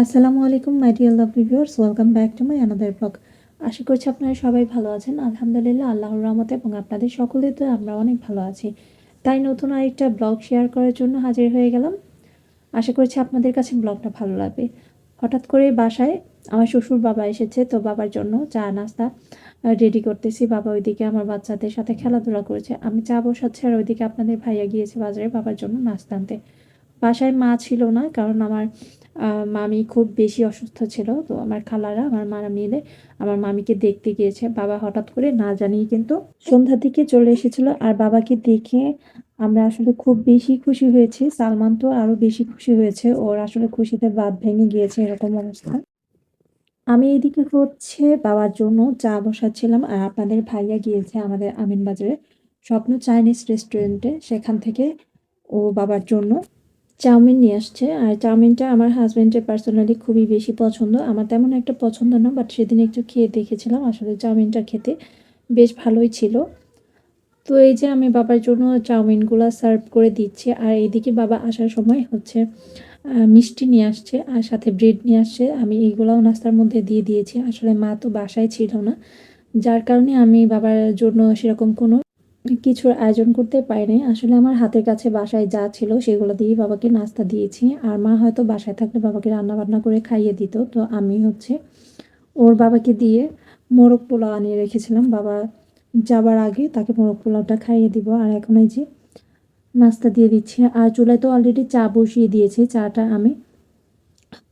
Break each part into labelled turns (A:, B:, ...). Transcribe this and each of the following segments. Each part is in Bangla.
A: আসসালামু আলাইকুম my dear love viewers welcome back to my another blog আশা করছি আপনারা সবাই ভালো আছেন। আলহামদুলিল্লাহ, আল্লাহর রহমতে এবং আপনাদের সকলের তো আমরা অনেক ভালো আছি। তাই নতুন আরেকটা ব্লগ শেয়ার করার জন্য হাজির হয়ে গেলাম। আশা করছি আপনাদের কাছে ব্লগটা ভালো লাগবে। হঠাৎ করে বাসায় আমার শ্বশুর বাবা এসেছে, তো বাবার জন্য চা, নাস্তা রেডি করতেছি। বাবা ওইদিকে আমার বাচ্চাদের সাথে খেলাধুলা করেছে। আমি চা বসাচ্ছি আর ওইদিকে আপনাদের ভাইয়া গিয়েছে বাজারে বাবার জন্য নাস্তা আনতে। বাসায় মা ছিল না, কারণ আমার মামি খুব বেশি অসুস্থ ছিল। তো আমার খালারা, আমার মারা মিলে আমার মামিকে দেখতে গিয়েছে। বাবা হঠাৎ করে না জানিয়ে কিন্তু সন্ধ্যার দিকে চলে এসেছিল। আর বাবাকে দেখে আমরা আসলে খুব বেশি খুশি হয়েছি। সালমান তো আরও বেশি খুশি হয়েছে। ওর আসলে খুশিতে বাদ ভেঙে গিয়েছে এরকম অবস্থা। আমি এদিকে হচ্ছে বাবার জন্য চা বসাচ্ছিলাম। আর আপনাদের ভাইয়া গিয়েছে আমাদের আমিন বাজারে স্বপ্ন চাইনিজ রেস্টুরেন্টে। সেখান থেকে ও বাবার জন্য চাউমিন নিয়ে আসছে। আর চাউমিনটা আমার হাজব্যান্ডের পার্সোনালি খুবই বেশি পছন্দ। আমার তেমন একটা পছন্দ না বাট সেদিন একটু খেয়ে দেখেছিলাম। আসলে চাউমিনটা খেতে বেশ ভালোই ছিল। তো এই যে আমি বাবার জন্য চাউমিনগুলো সার্ভ করে দিচ্ছি। আর এইদিকে বাবা আসার সময় হচ্ছে মিষ্টি নিয়ে আসছে আর সাথে ব্রেড নিয়ে আসছে। আমি এইগুলাও নাস্তার মধ্যে দিয়ে দিয়েছি। আসলে মা তো বাসায় ছিল না। যার কারণে আমি বাবার জন্য সেরকম কোনো কিছুর আয়োজন করতে পারিনি। আসলে আমার হাতের কাছে বাসায় যা ছিল সেগুলো দিয়ে বাবাকে নাস্তা দিয়েছি। আর মা হয়তো বাসায় থাকলে বাবাকে রান্না বান্না করে খাইয়ে দিত। তো আমি হচ্ছে ওর বাবাকে দিয়ে মোরগ পোলাও আনিয়ে রেখেছিলাম। বাবা যাবার আগে তাকে মোরগ পোলাওটা খাইয়ে দিব। আর এখন এই যে নাস্তা দিয়ে দিচ্ছি। আর চুলায় তো অলরেডি চা বসিয়ে দিয়েছি। চাটা আমি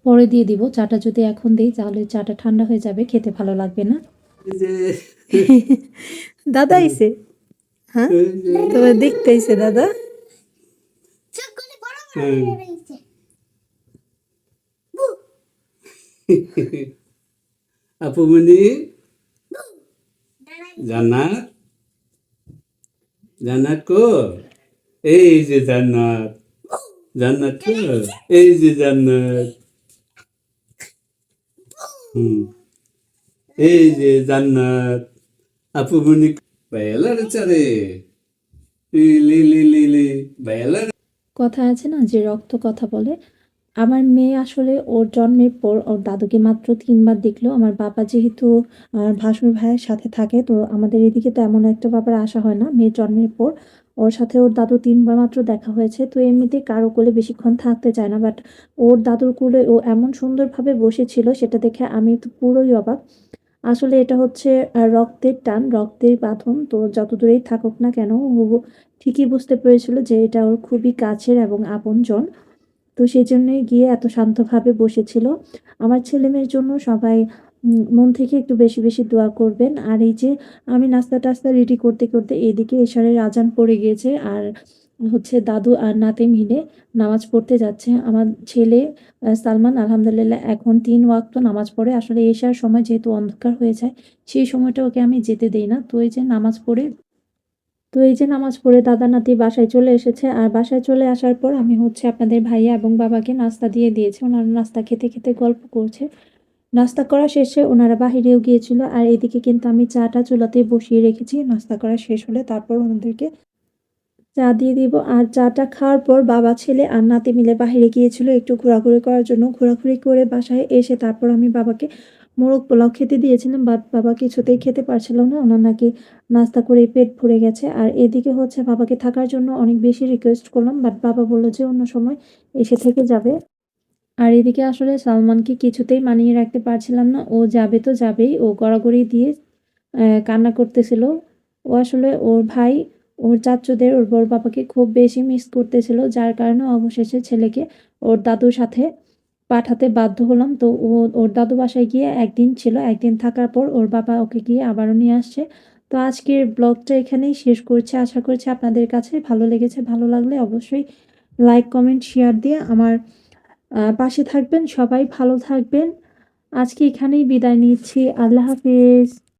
A: পরে দিয়ে দিব। চাটা যদি এখন দিই তাহলে চাটা ঠান্ডা হয়ে যাবে। খেতে ভালো লাগবে না। দাদা আইছে হ্যাঁ? তোমার দেখতে আইছে দাদা।
B: হুম। আপুমণি জান্নাত? জান্নাত কো এই যে জান্নাত। জান্নাত কো এই যে জান্নাত। হুম। এই যে জান্নাত। আপুমণি
A: কথা আছে না যে রক্ত কথা বলে? আমার মেয়ে আসলে ওর জন্মের পর ওর দাদুকে মাত্র তিনবার দেখল। আমার বাবা যেহেতু ভাসুর ভাইয়ের সাথে থাকে, তো আমাদের এদিকে তো এমন একটা ব্যাপার আসা হয় না মেয়ের জন্মের পর। ওর সাথে ওর দাদু তিনবার মাত্র দেখা হয়েছে, তো এমনিতে কারও কোলে বেশিক্ষণ থাকতে চায় না। বাট ওর দাদুর কোলে ও এমন সুন্দরভাবে বসেছিল, সেটা দেখে আমি তো পুরোই অবাক। আসলে এটা হচ্ছে রক্তের টান, রক্তের বাঁধন। তো যত দূরেই থাকুক না কেন ও ঠিকই বুঝতে পেরেছিল যে এটা ওর খুবই কাছের এবং আপনজন। তো সেই জন্যই গিয়ে এত শান্তভাবে বসেছিল। আমার ছেলে মেয়ের জন্য সবাই মন থেকে একটু বেশি বেশি দোয়া করবেন। আর এই যে আমি নাস্তা টাস্তা রেডি করতে করতে এদিকে এশারের আজান পড়ে গিয়েছে। আর হচ্ছে দাদু আর নাতে মিলে নামাজ পড়তে যাচ্ছে। আমার ছেলে সালমান, আলহামদুলিল্লাহ এখন তিন ওয়াক্ত নামাজ পড়ে। আসলে এশার সময় যেহেতু অন্ধকার হয়ে যায়, সেই সময়টা ওকে আমি যেতে দেই না। তো এই যে নামাজ পড়ে, তো এই যে নামাজ পড়ে দাদা, নাতি বাসায় চলে এসেছে। আর বাসায় চলে আসার পর আমি হচ্ছে আপনাদের ভাইয়া এবং বাবাকে নাস্তা দিয়ে দিয়েছি। ওনারা নাস্তা খেতে খেতে গল্প করছে। নাস্তা করা শেষে ওনারা বাহিরেও গিয়েছিল। আর এদিকে কিন্তু আমি চাটা চুলাতে বসিয়ে রেখেছি। নাস্তা করা শেষ হলে তারপর ওনাদেরকে চা দিয়ে দিব। আর চাটা খাওয়ার পর বাবা, ছেলে আর নাতি মিলে বাহিরে গিয়েছিল একটু ঘোরাঘুরি করার জন্য। ঘোরাঘুরি করে বাসায় এসে তারপর আমি বাবাকে মোরগ পোলাও খেতে দিয়েছিলাম। বাট বাবা কিছুতেই খেতে পারছিল না। ওনার নাকি নাস্তা করে পেট ভরে গেছে। আর এদিকে হচ্ছে বাবাকে থাকার জন্য অনেক বেশি রিকোয়েস্ট করলাম। বাট বাবা বলল যে অন্য সময় এসে থেকে যাবে। আর এদিকে আসলে সালমানকে কিছুতেই মানিয়ে রাখতে পারছিলাম না। ও যাবে তো যাবেই। ও গড়াগড়ি দিয়ে কান্না করতেছিল। ও আসলে ওর ভাই ওর চাচ্চুদের ওর বড় বাবাকে খুব বেশি মিস করতেছিল, যার কারণে অবশেষে ছেলেকে ওর দাদুর সাথে পাঠাতে বাধ্য হলাম। তো ও, ওর দাদু বাসায় গিয়ে একদিন ছিল, একদিন থাকার পর ওর বাবা ওকে গিয়ে আবারও নিয়ে আসছে। তো আজকের ব্লগটা এখানেই শেষ করছি। আশা করছি আপনাদের কাছে ভালো লেগেছে। ভালো লাগলে অবশ্যই লাইক কমেন্ট শেয়ার দিয়ে আমার পাশে থাকবেন। সবাই ভালো থাকবেন। আজকে এখানেই বিদায় নিচ্ছি। আল্লাহ হাফিজ।